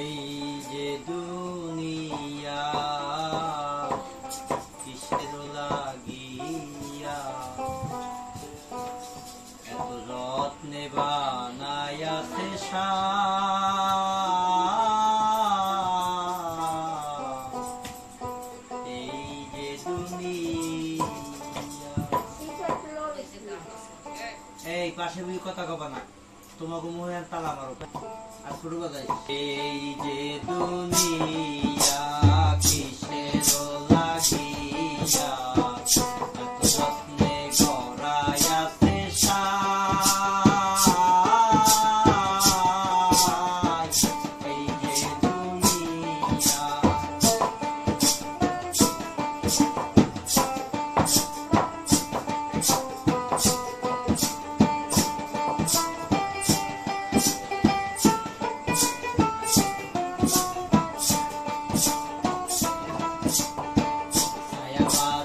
এই যে দুনিয়া কিসের লাগিয়া? এত রত্নে বানায়াতে সা এই পাশে কথা কবা না। তোমাকে মোহে তালা মারো। আর শুরু বাজাই এই যে তুমি Yeah.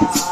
Wow.